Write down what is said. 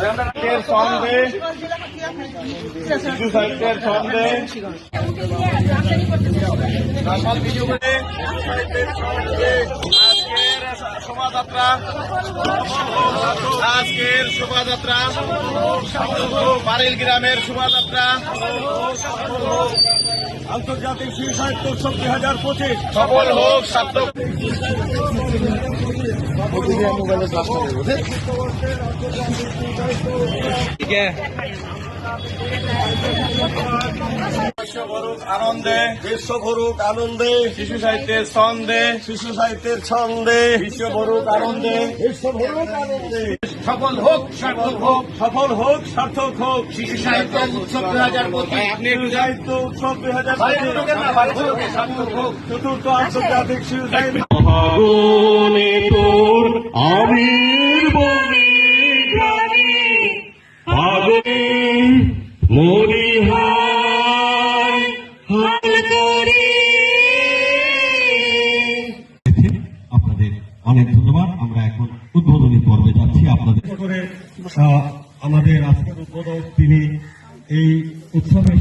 সাহিত্যের সঙ্গে শিশু সাহিত্যের সঙ্গে রাখাল বিজুবে সাহিত্যের সঙ্গে শোভাযাত্রা। আজকের শোভাযাত্রা বারেল গ্রামের শোভাযাত্রা। আন্তর্জাতিক শিশু সাহিত্য উৎসব দুই হাজার পঁচিশ। সফল হোক সার্থক। আনন্দে বিশ্ব ভরুক আনন্দে শিশু সাহিত্যের ছন্দে শিশু সাহিত্যের ছন্দে বিশ্ব করুক আনন্দে বিশ্ব ভরুক আনন্দে। সফল হোক সার্থক হোক সফল হোক সার্থক হোক। শিশু সাহিত্য উৎসব দু হাজার পঁচিশ সাহিত্য উৎসব দুই হাজার সার্থক হোক চতুর্থ আন্তর্জাতিক শিশু সাহিত্য ফাগুনে আপনাদের অনেক ধন্যবাদ। আমরা এখন উদ্বোধনী পর্বে যাচ্ছি। আপনাদের করে আমাদের আজকের উদ্বোধক তিনি এই উৎসবের